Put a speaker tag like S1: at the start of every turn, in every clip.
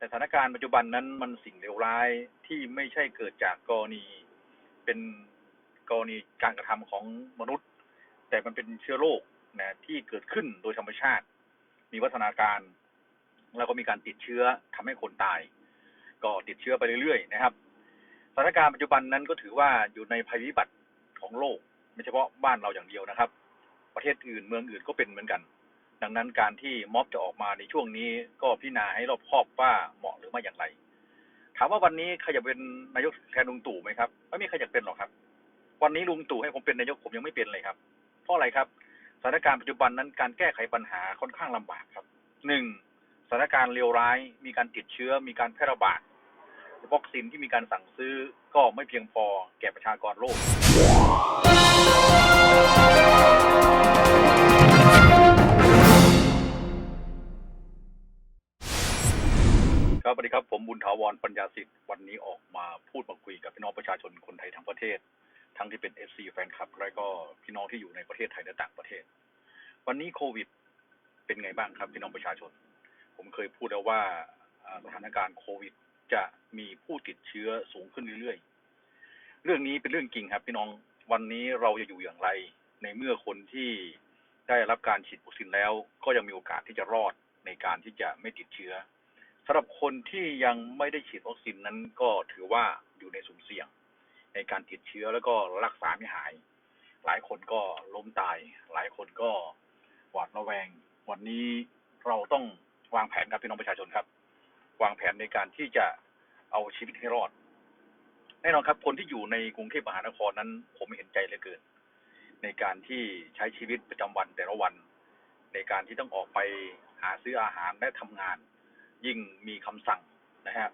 S1: แต่สถานการณ์ปัจจุบันนั้นมันสิ่งเลวร้ายที่ไม่ใช่เกิดจากกรณี เป็นกรณีการกระทำของมนุษย์ แต่มันเป็นเชื้อโรคนะที่เกิดขึ้นโดยธรรมชาติ มีวัฒนาการ แล้วก็มีการติดเชื้อทำให้คนตาย ก็ติดเชื้อไปเรื่อยๆนะครับสถานการณ์ปัจจุบันนั้นก็ถือว่าอยู่ในภัยพิบัติของโลก ไม่เฉพาะบ้านเราอย่างเดียวนะครับ ประเทศอื่นเมืองอื่นก็เป็นเหมือนกัน ดังนั้นการที่ม็อบจะออกมาในช่วงนี้ก็พิจารณาให้รอบคอบว่าเหมาะหรือไม่อย่างไร ถามว่าวันนี้ใครอยากเป็นนายกแทนลุงตู่ไหมครับไม่มีใครอยากเป็นหรอกครับ วันนี้ลุงตู่ให้ผมเป็นนายกผมยังไม่เป็นเลยครับ เพราะอะไรครับสถานการณ์ปัจจุบันนั้นการแก้ไขปัญหาค่อนข้างลำบากครับหนึ่งสถานการณ์เลวร้าย มีการติดเชื้อ มีการแพร่ระบาดวัคซีนที่มีการสั่งซื้อก็ไม่เพียงพอแก่ประชากรโลก ครับสวัสดีครับ ผมบุญถาวรปัญญาสิทธิ์วันนี้ออกมาพูดมาคุยกับพี่น้องประชาชนคนไทยทั้งประเทศ ทั้งที่เป็น FC แฟนคลับ และก็พี่น้องที่อยู่ในประเทศไทยและต่างประเทศ วันนี้โควิด เป็นไงบ้างครับพี่น้องประชาชน ผมเคยพูดแล้วว่าสถานการณ์โควิด จะมีผู้ติดเชื้อสูงขึ้นเรื่อยๆ เรื่องนี้เป็นเรื่องจริงครับ พี่น้องวันนี้เราจะอยู่อย่างไร ในเมื่อคนที่ได้รับการฉีดวัคซีนแล้ว ก็ยังมีโอกาสที่จะรอดในการที่จะไม่ติดเชื้อำหรับคนที่ยังไม่ได้ฉีดวัคซีนนั้นก็ถือว่าอยู่ในสุ่มเสี่ยง ในการติดเชื้อแล้วก็รักษาไม่หาย หลายคนก็ล้มตาย หลายคนก็หวาดระแวง วันนี้เราต้องวางแผนครับพี่น้องประชาชนครับ วางแผนในการที่จะเอาชีวิตให้รอด แน่นอนครับ คนที่อยู่ในกรุงเทพมหานครนั้น ผมเห็นใจเหลือเกิน ในการที่ใช้ชีวิตประจำวันแต่ละวัน ในการที่ต้องออกไปหาซื้ออาหารและทำงาน ยิ่งมีคำสั่งนะฮะ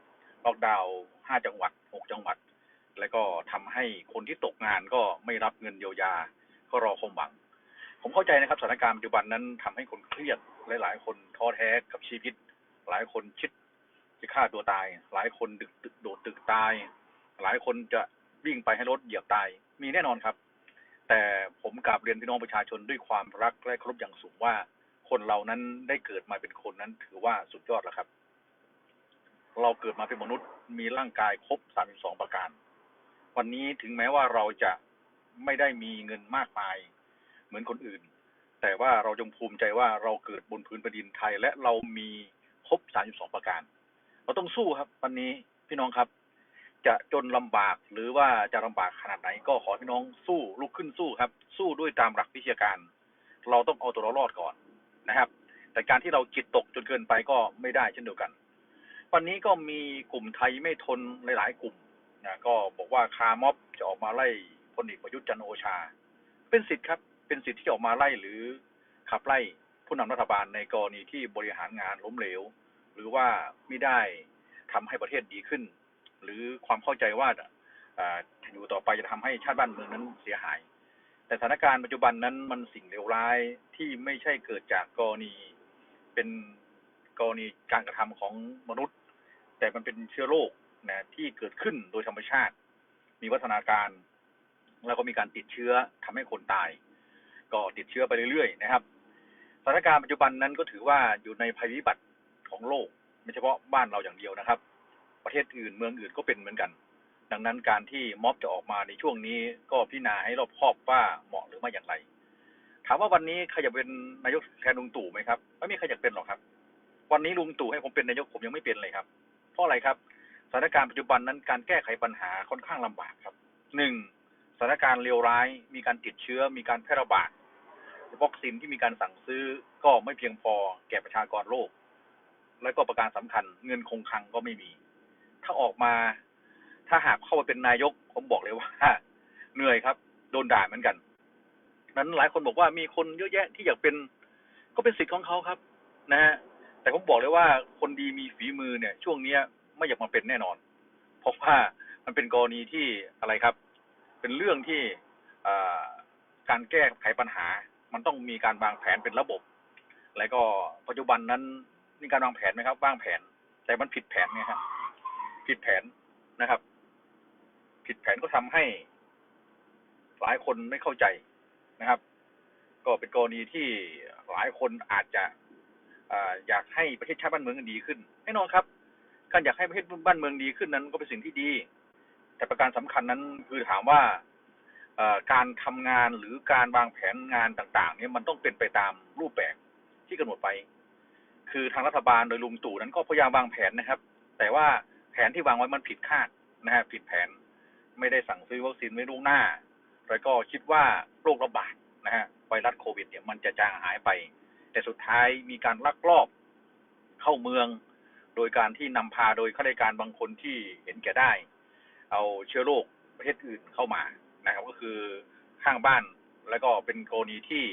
S1: ล็อกดาวน์ห้าจังหวัดหกจังหวัด แล้วก็ทำให้คนที่ตกงานก็ไม่รับเงินเยียวยา ก็รอความหวัง ผมเข้าใจนะครับสถานการณ์ปัจจุบันนั้นทำให้คนเครียดหลาย ๆ คนท้อแท้กับชีวิต หลายคนคิดจะฆ่าตัวตาย หลายคนดึกตึกโดดตึกตาย หลายคนจะวิ่งไปให้รถเหยียบตาย มีแน่นอนครับ แต่ผมกราบเรียนพี่น้องประชาชนด้วยความรักและเคารพอย่างสูงว่า คนเรานั้นได้เกิดมาเป็นคนนั้นถือว่าสุดยอดแล้วครับ เราเกิดมาเป็นมนุษย์มีร่างกายครบ 32 ประการ วันนี้ถึงแม้ว่าเราจะไม่ได้มีเงินมากมาย เหมือนคนอื่น แต่ว่าเราจงภูมิใจว่าเราเกิดบนพื้นแผ่นดินไทย และเรามีครบ 32 ประการ เราต้องสู้ครับ วันนี้พี่น้องครับ จะจนลำบากหรือว่าจะลำบากขนาดไหน ก็ขอพี่น้องสู้ลุกขึ้นสู้ครับ สู้ด้วยตามหลักวิชาการ เราต้องเอาตัวเรารอดก่อนนะครับ แต่การที่เราจิตตกจนเกินไปก็ไม่ได้เช่นเดียวกัน วันนี้ก็มีกลุ่มไทยไม่ทนหลาย ๆ กลุ่มนะก็บอกว่าคาร์ม็อบจะออกมาไล่พลเอกประยุทธ์จันโอชา เป็นสิทธิ์ครับ เป็นสิทธิ์ที่จะออกมาไล่หรือขับไล่ผู้นำรัฐบาลในกรณีที่บริหารงานล้มเหลว หรือว่าไม่ได้ทำให้ประเทศดีขึ้น หรือความเข้าใจว่าอ่าอยู่ต่อไปจะทำให้ชาติบ้านเมืองนั้นเสียหาย แต่สถานการณ์ปัจจุบันนั้นมันสิ่งเลวร้ายที่ไม่ใช่เกิดจากกรณีเป็น กรณีการกระทำของมนุษย์ แต่มันเป็นเชื้อโรคนะที่เกิดขึ้นโดยธรรมชาติ มีวัฒนาการ แล้วก็มีการติดเชื้อทำให้คนตาย ก็ติดเชื้อไปเรื่อยๆ นะครับสถานการณ์ปัจจุบันนั้นก็ถือว่าอยู่ในภัยพิบัติของโลกไม่เฉพาะบ้านเราอย่างเดียวนะครับ ประเทศอื่นเมืองอื่นก็เป็นเหมือนกัน ดังนั้นการที่ม็อบจะออกมาในช่วงนี้ก็พิจารณาให้รอบคอบว่าเหมาะหรือไม่อย่างไร ถามว่าวันนี้ใครอยากเป็นนายกแทนลุงตู่ไหมครับ ไม่มีใครอยากเป็นหรอกครับ วันนี้ลุงตู่ให้ผมเป็นนายกผมยังไม่เป็นเลยครับ เพราะอะไรครับสถานการณ์ปัจจุบันนั้นการแก้ไขปัญหาค่อนข้างลำบากครับหนึ่งสถานการณ์เลวร้าย มีการติดเชื้อ มีการแพร่ระบาดวัคซีนที่มีการสั่งซื้อก็ไม่เพียงพอแก่ประชากรโลก และก็ประการสำคัญ เงินคงคลังก็ไม่มี ถ้าออกมาถ้าหากเข้ามาเป็นนายกผมบอกเลยว่า เหนื่อยครับ โดนด่าเหมือนกันนั้นหลายคนบอกว่ามีคนเยอะแยะที่อยากเป็น ก็เป็นสิทธิ์ของเขาครับ นะฮะ แต่ผมบอกเลยว่าคนดีมีฝีมือเนี่ย ช่วงเนี้ยไม่อยากมาเป็นแน่นอน เพราะว่ามันเป็นกรณีที่อะไรครับ เป็นเรื่องที่อการแก้ไขปัญหา มันต้องมีการวางแผนเป็นระบบ แล้วก็ปัจจุบันนั้นมีการวางแผนไหมครับวางแผน แต่มันผิดแผนไงครับผิดแผนนะครับ ผิดแผนก็ทำให้ หลายคนไม่เข้าใจนะครับ ก็เป็นกรณีที่หลายคนอาจจะ อยากให้ประเทศชาติบ้านเมืองดีขึ้นแน่นอนครับ การอยากให้ประเทศบ้านเมืองดีขึ้นนั้นก็เป็นสิ่งที่ดี แต่ประการสำคัญนั้นคือถามว่าการทำงานหรือการวางแผนงานต่าง ๆ เนี่ยมันต้องเป็นไปตามรูปแบบที่กำหนดไป คือทางรัฐบาลโดยลุงตู่นั้นก็พยายามวางแผนนะครับ แต่ว่าแผนที่วางไว้มันผิดคาดนะฮะผิดแผนไม่ได้สั่งซื้อวัคซีนไว้ล่วงหน้า แล้วก็คิดว่าโรคระบาดนะฮะไวรัสโควิดเนี่ยมันจะจางหายไป แต่สุดท้ายมีการลักลอบเข้าเมือง โดยการที่นำพาโดยข้าราชการบางคนที่เห็นแก่ได้ เอาเชื้อโรคประเทศอื่นเข้ามานะครับ ก็คือข้างบ้านแล้วก็เป็นกรณีที่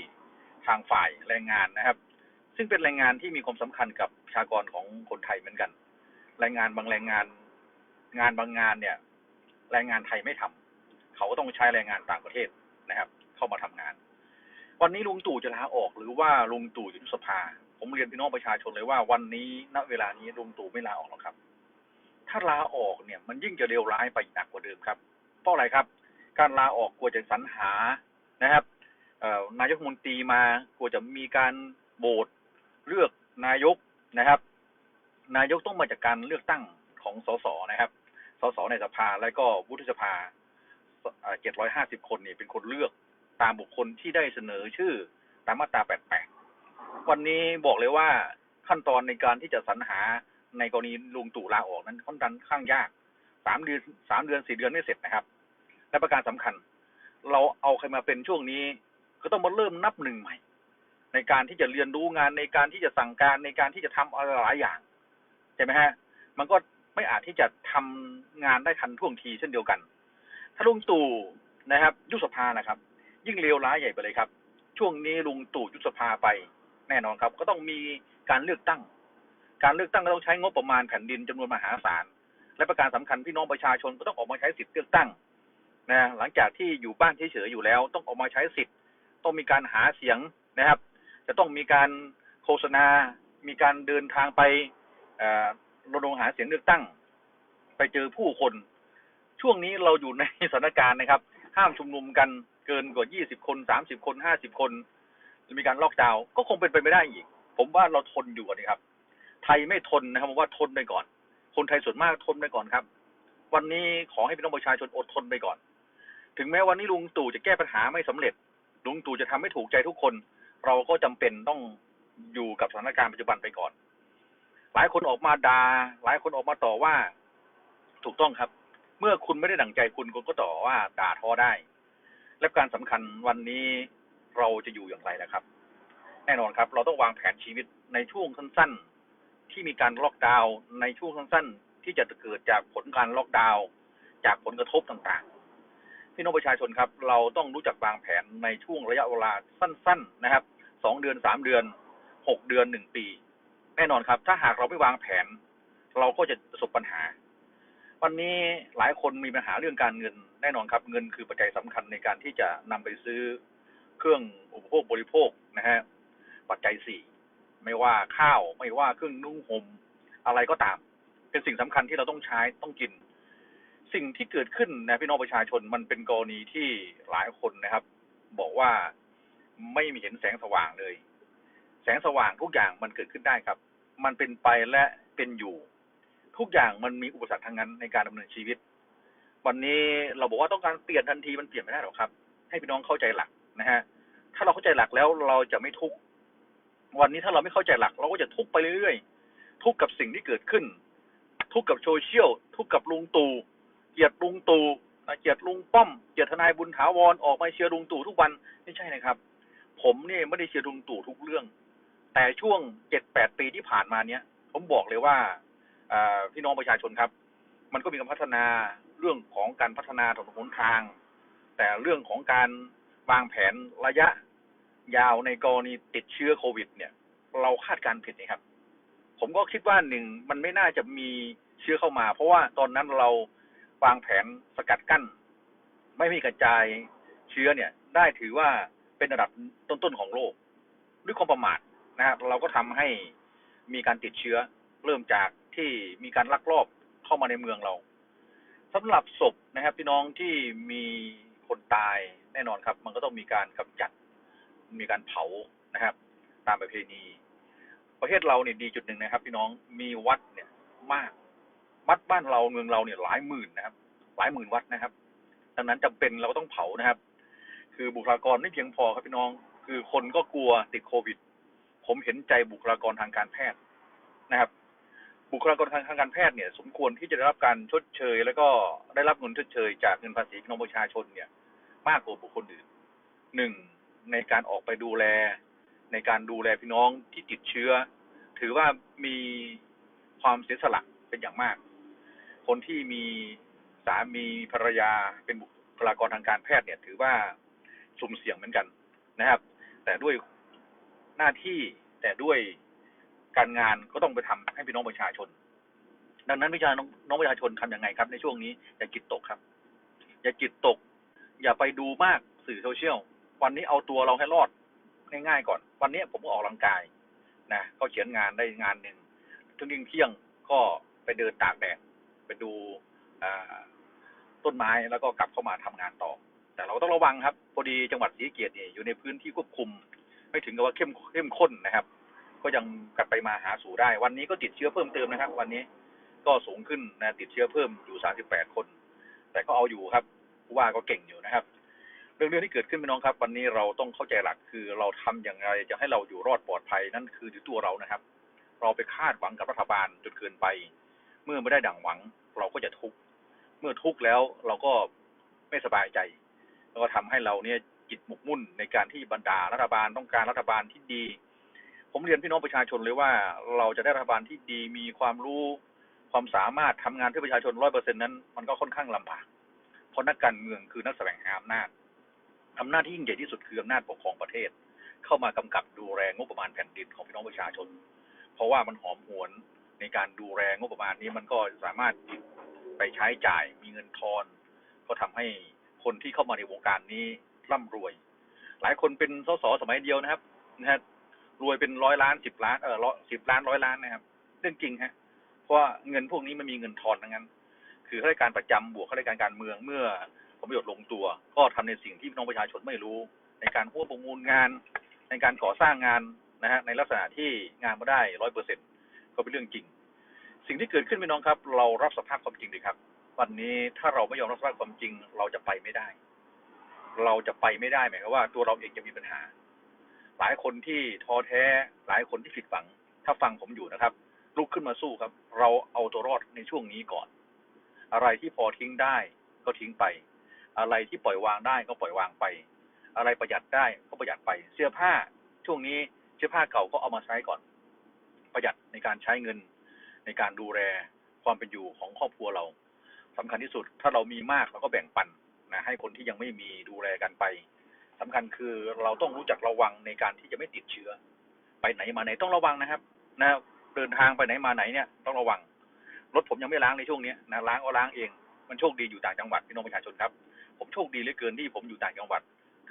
S1: ทางฝ่ายแรงงานนะครับ ซึ่งเป็นแรงงานที่มีความสำคัญกับประชากรของคนไทยเหมือนกัน แรงงานบางแรงงาน งานบางงานเนี่ย แรงงานไทยไม่ทำเขาก็ต้องใช้แรงงานต่างประเทศนะครับ เข้ามาทำงาน วันนี้ลุงตู่จะลาออกหรือว่าลุงตู่ยุบสภา ผมเรียนพี่น้องประชาชนเลยว่าวันนี้ณเวลานี้ลุงตู่ไม่ลาออกหรอกครับ ถ้าลาออกเนี่ยมันยิ่งจะเลวร้ายไปหนักกว่าเดิมครับ เพราะอะไรครับ การลาออกกลัวจะสรรหานะครับนายกมนตรีมากลัวจะมีการโหวตเลือกนายกนะครับ นายกต้องมาจากการเลือกตั้งของสสนะครับ สสในสภาแล้วก็วุฒิสภาเจ็ดร้อยห้าสิบคนนี่เป็นคนเลือก ตามบุคคลที่ได้เสนอชื่อตามมาตราแปดแปดวันนี้บอกเลยว่าขั้นตอนในการที่จะสรรหาในกรณีลุงตู่ลาออกนั้นค่อนข้างยากสามเดือนสามเดือนสี่เดือนไม่เสร็จนะครับ และประการสำคัญ เราเอาใครมาเป็นช่วงนี้ ก็ต้องมาเริ่มนับหนึ่งใหม่ ในการที่จะเรียนรู้งานในการที่จะสั่งการในการที่จะทำอะไรหลายอย่างใช่ไหมฮะมันก็ไม่อาจที่จะทำงานได้ทันท่วงทีเช่นเดียวกัน ถ้าลุงตู่นะครับยุบสภานะครับ ยิ่งเลวร้ายใหญ่ไปเลยครับ ช่วงนี้ลุงตู่ยุบสภาไปแน่นอนครับ ก็ต้องมีการเลือกตั้ง การเลือกตั้งก็ต้องใช้งบประมาณแผ่นดินจำนวนมหาศาล และประการสำคัญพี่น้องประชาชนก็ต้องออกมาใช้สิทธิ์เลือกตั้งนะหลังจากที่อยู่บ้านเฉยๆอยู่แล้ว ต้องออกมาใช้สิทธิ์ ต้องมีการหาเสียงนะครับ จะต้องมีการโฆษณา มีการเดินทางไปรณรงค์หาเสียงเลือกตั้ง ไปเจอผู้คน ช่วงนี้เราอยู่ในสถานการณ์นะครับ ห้ามชุมนุมกัน เกินกว่า20คน30คน50คนมีการล็อกดาวน์ก็คงเป็นไปไม่ได้อีก ผมว่าเราทนอยู่ก่อนครับ ไทยไม่ทนนะครับผมว่าทนไปก่อน คนไทยส่วนมากทนไปก่อนครับ วันนี้ขอให้พี่น้องประชาชนอดทนไปก่อน ถึงแม้วันนี้ลุงตู่จะแก้ปัญหาไม่สำเร็จ ลุงตู่จะทำให้ถูกใจทุกคน เราก็จำเป็นต้องอยู่กับสถานการณ์ปัจจุบันไปก่อน หลายคนออกมาดา่าหลายคนออกมาต่อว่า ถูกต้องครับ เมื่อคุณไม่ได้ดั่งใจคุณคุณก็ต่อว่าด่าทอได้ และการสำคัญวันนี้เราจะอยู่อย่างไรนะครับ แน่นอนครับ เราต้องวางแผนชีวิตในช่วงสั้น ๆ ที่มีการล็อกดาวน์ในช่วงสั้น ๆ ที่จะเกิดจากผลการล็อกดาวน์จากผลกระทบต่างๆพี่น้องประชาชนครับ เราต้องรู้จักวางแผนในช่วงระยะเวลาสั้น ๆ นะครับสองเดือนสามเดือนหกเดือนหนึ่งปี แน่นอนครับ ถ้าหากเราไม่วางแผน เราก็จะประสบปัญหา วันนี้หลายคนมีปัญหาเรื่องการเงินแน่นอนครับ เงินคือปัจจัยสำคัญในการที่จะนำไปซื้อเครื่องอุปโภคบริโภคนะฮะปัจจัยสี่ไม่ว่าข้าวไม่ว่าเครื่องนุ่งห่มอะไรก็ตาม เป็นสิ่งสำคัญที่เราต้องใช้ต้องกิน สิ่งที่เกิดขึ้นนะพี่น้องประชาชนมันเป็นกรณีที่หลายคนนะครับ บอกว่าไม่มีเห็นแสงสว่างเลย แสงสว่างทุกอย่างมันเกิดขึ้นได้ครับ มันเป็นไปและเป็นอยู่ ทุกอย่างมันมีอุปสรรคทางนั้นในการดำเนินชีวิต วันนี้เราบอกว่าต้องการเปลี่ยนทันทีมันเปลี่ยนไม่ได้หรอกครับ ให้พี่น้องเข้าใจหลักนะฮะ ถ้าเราเข้าใจหลักแล้วเราจะไม่ทุกข์วันนี้ถ้าเราไม่เข้าใจหลัก เราก็จะทุกข์ไปเรื่อยๆทุกข์กับสิ่งที่เกิดขึ้น ทุกข์กับโซเชียลทุกข์กับลุงตู่เกลียดลุงตู่เกลียดลุงป้อมเกลียดทนายบุญถาวรออกมาเชียร์ลุงตู่ทุกวันไม่ใช่นะครับ ผมเนี่ยไม่ได้เชียร์ลุงตู่ทุกเรื่อง แต่ช่วงเจ็ดแปดปีที่ผ่านมาเนี้ยผมบอกเลยว่า พี่น้องประชาชนครับ มันก็มีการพัฒนาเรื่องของการพัฒนาถนนหนทาง แต่เรื่องของการวางแผนระยะยาวในกรณีติดเชื้อโควิด เนี่ย เราคาดการผิดนะครับ ผมก็คิดว่าหนึ่งมันไม่น่าจะมีเชื้อเข้ามา เพราะว่าตอนนั้นเราวางแผนสกัดกั้น ไม่มีกระจายเชื้อเนี่ย ได้ถือว่าเป็นระดับต้นๆของโลก ด้วยความประมาทนะครับเราก็ทำให้มีการติดเชื้อเริ่มจาก ที่มีการลักลอบเข้ามาในเมืองเราสำหรับศพนะครับพี่น้องที่มีคนตายแน่นอนครับ มันก็ต้องมีการกำจัด มีการเผานะครับ ตามประเพณี ประเทศเราเนี่ยดีจุดหนึ่งนะครับ พี่น้องมีวัดเนี่ยมากวัดบ้านเราเมืองเราเนี่ยหลายหมื่นนะครับ หลายหมื่นวัดนะครับ ดังนั้นจำเป็นเราก็ต้องเผานะครับ คือบุคลากรไม่เพียงพอครับพี่น้อง คือคนก็กลัวติดโควิด ผมเห็นใจบุคลากรทางการแพทย์นะครับ บุคลากรทางการแพทย์เนี่ย สมควรที่จะได้รับการชดเชย แล้วก็ได้รับเงินชดเชย จากเงินภาษีพี่น้องประชาชนเนี่ย มากกว่าบุคคลอื่นหนึ่งในการออกไปดูแล ในการดูแลพี่น้องที่ติดเชื้อ ถือว่ามีความเสียสละเป็นอย่างมาก คนที่มีสามีภรรยาเป็นบุคลากรทางการแพทย์เนี่ย ถือว่าสุ่มเสี่ยงเหมือนกันนะครับ แต่ด้วยหน้าที่แต่ด้วย การงานก็ต้องไปทำให้พี่น้องประชาชน ดังนั้นประชาน้องน้องประชาชนทำยังไงครับ ในช่วงนี้อย่าจิตตกครับ อย่าจิตตก อย่าไปดูมากสื่อโซเชียลวันนี้เอาตัวเราให้รอดง่ายๆก่อน วันนี้ผมก็ออกกำลังกายนะก็เขียนงานได้งานหนึ่งถึงเที่ยงก็ไปเดินตากแดดไปดูต้นไม้แล้วก็กลับเข้ามาทำงานต่อ แต่เราต้องระวังครับ พอดีจังหวัดศรีเกียรติเนี่ยอยู่ในพื้นที่ควบคุม ไม่ถึงกับว่าเข้มเข้มข้นนะครับ ก็ยังกลับไปมาหาสู่ได้ วันนี้ก็ติดเชื้อเพิ่มเติมนะครับ วันนี้ก็สูงขึ้นนะติดเชื้อเพิ่มอยู่ 38 คน แต่ก็เอาอยู่ครับผู้ว่าก็เก่งอยู่นะครับ เรื่องเรื่องที่เกิดขึ้นพี่น้องครับ วันนี้เราต้องเข้าใจหลักคือเราทำอย่างไรจะให้เราอยู่รอดปลอดภัยนั่นคืออยู่ตัวเรานะครับ เราไปคาดหวังกับรัฐบาลจนเกินไป เมื่อไม่ได้ดั่งหวัง เราก็จะทุกข์เมื่อทุกข์แล้วเราก็ไม่สบายใจ แล้วก็ทำให้เราเนี่ยจิตหมกมุ่นในการที่บรรดารัฐบาลต้องการรัฐบาลที่ดี ผมเรียนพี่น้องประชาชนเลยว่าเราจะได้รัฐบาลที่ดีมีความรู้ความสามารถทำงานเพื่อประชาชนร้อยเปอร์เซ็นนั้น มันก็ค่อนข้างลำบาก เพราะนักการเมืองคือนักแสวงหาอำนาจอำนาจที่ยิ่งใหญ่ที่สุดคืออำนาจปกครองประเทศ เข้ามากำกับดูแลงบประมาณแผ่นดินของพี่น้องประชาชน เพราะว่ามันหอมหวนในการดูแลงบประมาณนี้มันก็สามารถไปใช้จ่ายมีเงินทอน ก็ทำให้คนที่เข้ามาในวงการนี้ร่ำรวย หลายคนเป็นสสสมัยเดียวนะครับนะฮะ รวยเป็นร้อยล้านสิบล้านเออร้อยสิบล้านร้อยล้านนะครับ เรื่องจริงฮะเพราะว่าเงินพวกนี้มันมีเงินทอนทั้งนั้น คือข้าราชการประจำบวกข้าราชการการเมืองเมื่อผลประโยชน์ลงตัว ก็ทำในสิ่งที่พี่น้องประชาชนไม่รู้ ในการควประมูลงาน ในการก่อสร้างงานนะฮะในลักษณะที่งานมาได้ร้อยเปอร์เซ็นก็เป็นเรื่องจริง สิ่งที่เกิดขึ้นพี่น้องครับ เรารับสภาพความจริงดีครับ วันนี้ถ้าเราไม่ยอมรับสภาพความจริง เราจะไปไม่ได้ เราจะไปไม่ได้หมายความว่าตัวเราเองจะมีปัญหา หลายคนที่ท้อแท้ หลายคนที่ผิดหวัง ถ้าฟังผมอยู่นะครับ ลุกขึ้นมาสู้ครับ เราเอาตัวรอดในช่วงนี้ก่อน อะไรที่พอทิ้งได้ก็ทิ้งไป อะไรที่ปล่อยวางได้ก็ปล่อยวางไป อะไรประหยัดได้ก็ประหยัดไป เสื้อผ้าช่วงนี้เสื้อผ้าเก่าก็เอามาใช้ก่อน ประหยัดในการใช้เงิน ในการดูแลความเป็นอยู่ของครอบครัวเราสำคัญที่สุดถ้าเรามีมากเราก็แบ่งปันนะให้คนที่ยังไม่มีดูแลกันไป สำคัญคือเราต้องรู้จักระวังในการที่จะไม่ติดเชื้อ ไปไหนมาไหนต้องระวังนะครับ นะเดินทางไปไหนมาไหนเนี่ยต้องระวังรถผมยังไม่ล้างในช่วงนี้นะล้างก็ล้างเอง มันโชคดีอยู่ต่างจังหวัดพี่น้องประชาชนครับ ผมโชคดีเหลือเกินที่ผมอยู่ต่างจังหวัด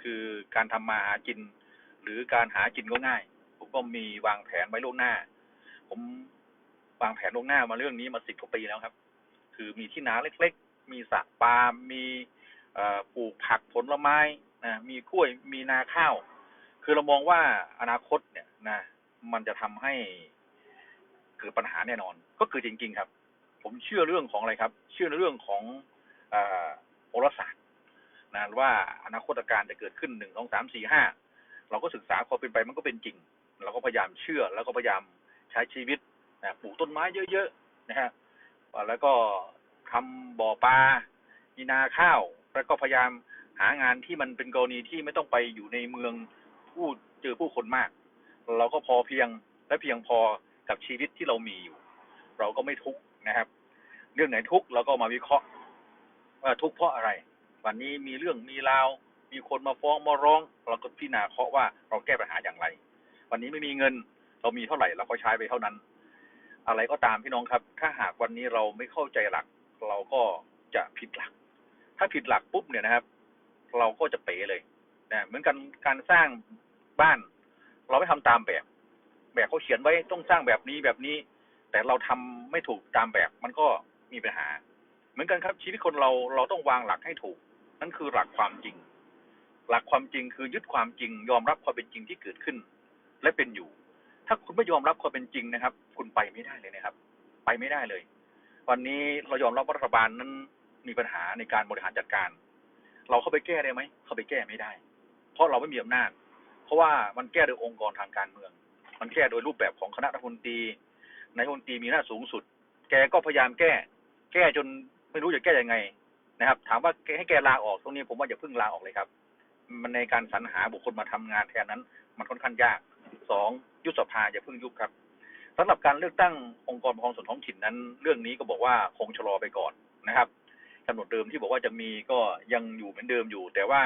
S1: คือการทำมาหากิน หรือการหากินก็ง่าย ผมก็มีวางแผนไว้ล่วงหน้า ผมวางแผนล่วงหน้ามาเรื่องนี้มาสิบกว่าปีแล้วครับ คือมีที่นาเล็กๆ มีสระปาล์มมีปลูกผักผลไม้ นะมีกล้วยมีนาข้าว คือเรามองว่าอนาคตเนี่ยนะ มันจะทำให้เกิดปัญหาแน่นอน ก็คือจริง ๆ ครับ ผมเชื่อเรื่องของอะไรครับ เชื่อในเรื่องของอโหราศาสตร์นะว่าอนาคตการจะเกิดขึ้นหนึ่งสองสามสี่ห้าเราก็ศึกษาความเป็นไปมันก็เป็นจริง เราก็พยายามเชื่อแล้วก็พยายามใช้ชีวิตนะปลูกต้นไม้เยอะๆนะฮะแล้วก็ทำบ่อปลามีนาข้าว แล้วก็พยายาม หางานที่มันเป็นกรณีที่ไม่ต้องไปอยู่ในเมืองผู้เจอผู้คนมาก เราก็พอเพียงและเพียงพอกับชีวิตที่เรามีอยู่ เราก็ไม่ทุกข์นะครับ เรื่องไหนทุกข์เราก็มาวิเคราะห์ ว่าทุกข์เพราะอะไร วันนี้มีเรื่องมีราว มีคนมาฟ้องมาร้อง เราก็พิจารณาเคาะว่าเราแก้ปัญหาอย่างไร วันนี้ไม่มีเงินเรามีเท่าไหร่เราก็ใช้ไปเท่านั้น อะไรก็ตามพี่น้องครับ ถ้าหากวันนี้เราไม่เข้าใจหลัก เราก็จะผิดหลัก ถ้าผิดหลักปุ๊บเนี่ยนะครับ เราก็จะเป๋เลยนะเหมือนกันการสร้างบ้าน เราไม่ทำตามแบบ แบบเขาเขียนไว้ต้องสร้างแบบนี้แบบนี้ แต่เราทำไม่ถูกตามแบบ มันก็มีปัญหา เหมือนกันครับ ชีวิตคนเราเราต้องวางหลักให้ถูก นั่นคือหลักความจริง หลักความจริงคือยึดความจริง ยอมรับความเป็นจริงที่เกิดขึ้น และเป็นอยู่ ถ้าคุณไม่ยอมรับความเป็นจริงนะครับ คุณไปไม่ได้เลยนะครับ ไปไม่ได้เลย วันนี้เรายอมรับรัฐบาลนั้นมีปัญหาในการบริหารจัดการ เราเข้าไปแก้ได้ไหม เข้าไปแก้ไม่ได้ เพราะเราไม่มีอำนาจ เพราะว่ามันแก้โดยองค์กรทางการเมือง มันแก้โดยรูปแบบของคณะรัฐมนตรีนายกรัฐมนตรีมีหน้าสูงสุด แกก็พยายามแก้ แก้จนไม่รู้จะแก้ยังไงนะครับ ถามว่าให้แกลาออกตรงนี้ผมว่าอย่าเพิ่งลาออกเลยครับ มันในการสรรหาบุคคลมาทำงานแทนนั้น มันค่อนข้างยากสองยุบสภาอย่าเพิ่งยุบครับสำหรับการเลือกตั้งองค์กรปกครองส่วนท้องถิ่นนั้น เรื่องนี้ก็บอกว่าคงชะลอไปก่อนนะครับ กำหนดเดิมที่บอกว่าจะมีก็ยังอยู่เหมือนเดิมอยู่ แต่ว่า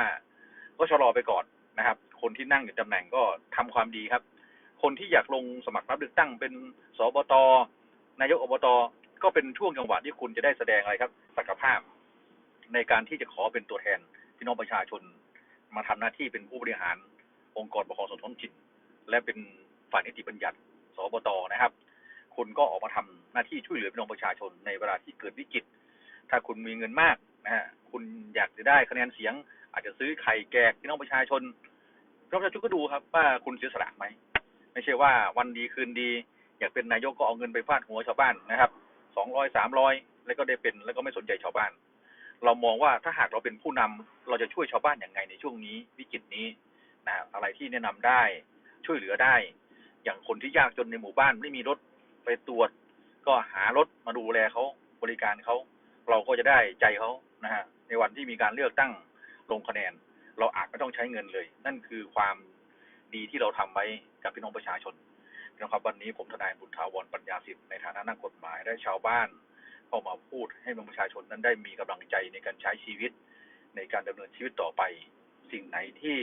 S1: ก็ชะลอไปก่อนนะครับ คนที่นั่งอยู่ตำแหน่งก็ทำความดีครับ คนที่อยากลงสมัครรับเลือกตั้งเป็นสบตนายกอบตก็เป็นช่วงจังหวะที่คุณจะได้แสดงอะไรครับศักยภาพ ในการที่จะขอเป็นตัวแทนพี่น้องประชาชน มาทำหน้าที่เป็นผู้บริหารองค์กรปกครองส่วนท้องถิ่น และเป็นฝ่ายนิติบัญญัติ สบตนะครับ คุณก็ออกมาทำหน้าที่ช่วยเหลือพี่น้องประชาชนในเวลาที่เกิดวิกฤต ถ้าคุณมีเงินมากนะฮะคุณอยากจะได้คะแนนเสียง อาจจะซื้อไข่แกกพี่น้องประชาชนพี่น้องประชาชนก็ดูครับ ว่าคุณเสียสละไหมไม่ใช่ว่าวันดีคืนดี อยากเป็นนายกก็เอาเงินไปฟาดหัวชาวบ้านนะครับสองร้อยสามร้อยแล้วก็ได้เป็นแล้วก็ไม่สนใจชาวบ้าน เรามองว่าถ้าหากเราเป็นผู้นำเราจะช่วยชาวบ้านอย่างไงในช่วงนี้วิกฤตนี้นะฮะอะไรที่แนะนำได้ช่วยเหลือได้ อย่างคนที่ยากจนในหมู่บ้านไม่มีรถไปตรวจ ก็หารถมาดูแลเขาบริการเขา เราก็จะได้ใจเขานะฮะในวันที่มีการเลือกตั้งลงคะแนน เราอาจไม่ต้องใช้เงินเลย นั่นคือความดีที่เราทำไว้กับพี่น้องประชาชนนะครับวันนี้ผมทนายบุญถาวรปัญญาสิทธิ์ในฐานะนักกฎหมายและชาวบ้านเข้ามาพูดให้ประชาชนนั้นได้มีกำลังใจในการใช้ชีวิต ในการดำเนินชีวิตต่อไป สิ่งไหนที่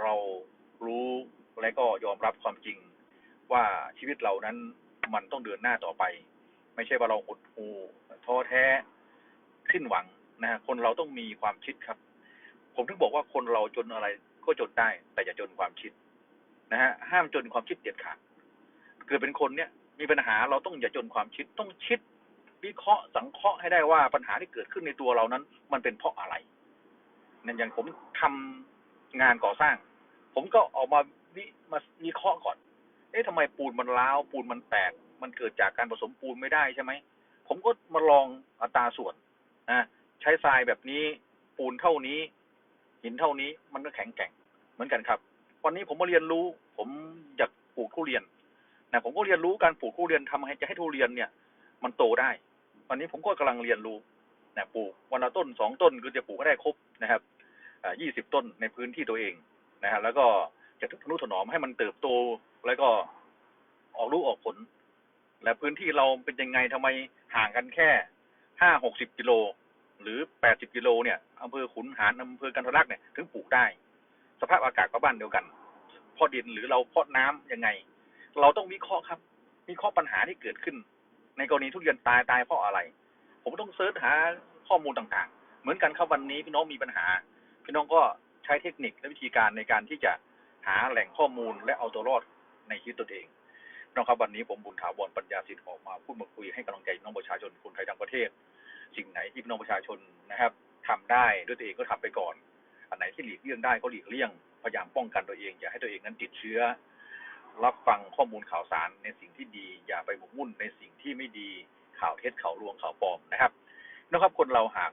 S1: เรารู้และก็ยอมรับความจริง ว่าชีวิตเรานั้นมันต้องเดินหน้าต่อไป ไม่ใช่ว่าเราหดหู่ท้อแท้ สิ้นหวังนะฮะคนเราต้องมีความคิดครับ ผมถึงบอกว่าคนเราจนอะไรก็จนได้ แต่อย่าจนความคิดนะฮะห้ามจนความคิดเด็ดขาดเกิดเป็นคนเนี่ย มีปัญหาเราต้องอย่าจนความคิดต้องคิด วิเคราะห์สังเคราะห์ให้ได้ว่าปัญหาที่เกิดขึ้นในตัวเรานั้น มันเป็นเพราะอะไรนั่นอย่างผมทำงานก่อสร้าง ผมก็ออกมาวิมาวิเคราะห์ก่อน เอ๊ะทำไมปูนมันร้าว ปูนมันแตก มันเกิดจากการผสมปูนไม่ได้ใช่ไหม ผมก็มาลองอัตราส่วน นะใช้ทรายแบบนี้ปูนเท่านี้ หินเท่านี้มันก็แข็งแกร่งเหมือนกันครับ วันนี้ผมมาเรียนรู้ ผมอยากปลูกทุเรียนนะผมก็เรียนรู้การปลูกทุเรียนทำให้จะให้ทุเรียนเนี่ย มันโตได้ วันนี้ผมก็กำลังเรียนรู้นะปลูกวันละต้นสองต้นคือจะปลูกให้ได้ครบนะครับยี่สิบต้นในพื้นที่ตัวเองนะฮะแล้วก็จะทนุถนอมให้มันเติบโตแล้วก็ออกลูกออกผล และพื้นที่เราเป็นยังไงทำไมห่างกันแค่ ห้าหกสิบกิโลหรือแปดสิบกิโลเนี่ยอำเภอขุนหารอำเภอกันทรลักษ์เนี่ยถึงปลูกได้ สภาพอากาศก็บ้านเดียวกันเพาะดินหรือเราเพาะน้ำยังไง เราต้องวิเคราะห์ครับวิเคราะห์ปัญหาที่เกิดขึ้น ในกรณีทุเรียนตายตายเพราะอะไร ผมต้องเสิร์ชหาข้อมูลต่างๆ เหมือนกันครับวันนี้พี่น้องมีปัญหา พี่น้องก็ใช้เทคนิคและวิธีการในการที่จะหาแหล่งข้อมูลและเอาตัวรอดในชีวิตตนเอง นะครับวันนี้ผมบุญถาวรปัญญาสิทธิ์ออกมาพูดมาคุยให้กำลังใจน้องประชาชนคนไทยทั้งประเทศ สิ่งไหนที่น้องประชาชนนะครับทำได้ด้วยตัวเองก็ทำไปก่อน อันไหนที่หลีกเลี่ยงได้ก็หลีกเลี่ยงพยายามป้องกันตัวเองอย่าให้ตัวเองนั้นติดเชื้อ รับฟังข้อมูลข่าวสารในสิ่งที่ดี อย่าไปหมกมุ่นในสิ่งที่ไม่ดีข่าวเท็จข่าวลวงข่าวปลอมนะครับนะครับคนเราหาก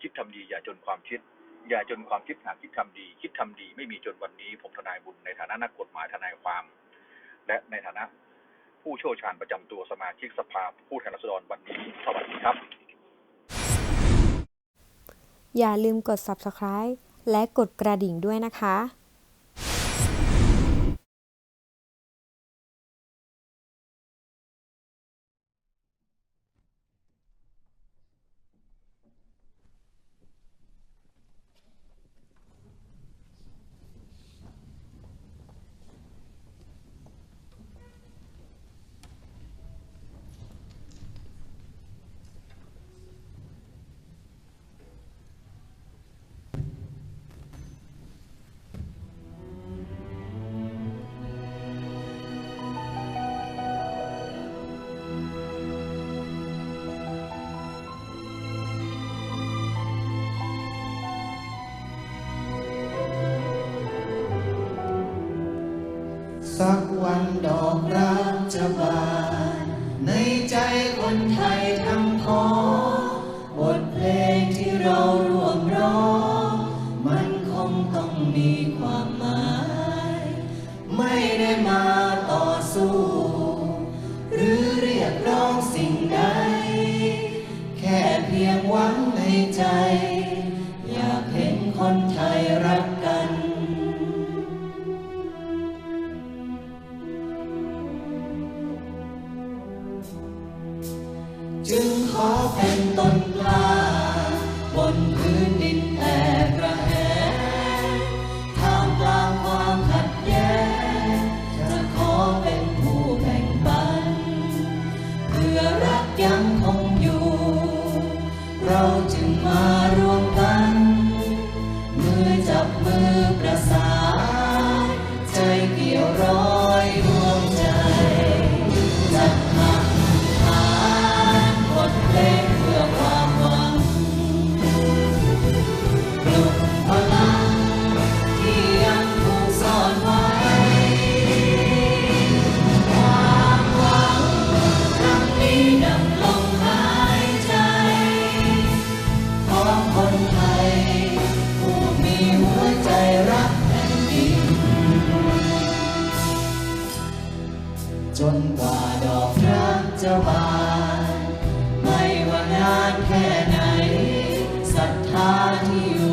S1: คิดทำดีอย่าจนความคิดอย่าจนความคิดหากคิดทำดี คิดทำดีไม่มีจนวันนี้ ผมทนายบุญในฐานะนักกฎหมายทนายความ และในฐานะผู้เชี่ยวชาญประจำตัวสมาชิกสภาผู้แทนราษฎรวันนี้สวัสดีครับ
S2: อย่าลืมกด subscribe และกดกระดิ่งด้วยนะคะ
S3: สักวันดอกรักจะบานในใจคนไทย
S4: ว่าดอกพระกจะบานไม่ว่านานแค่ไหนศรัทธาที่อยู่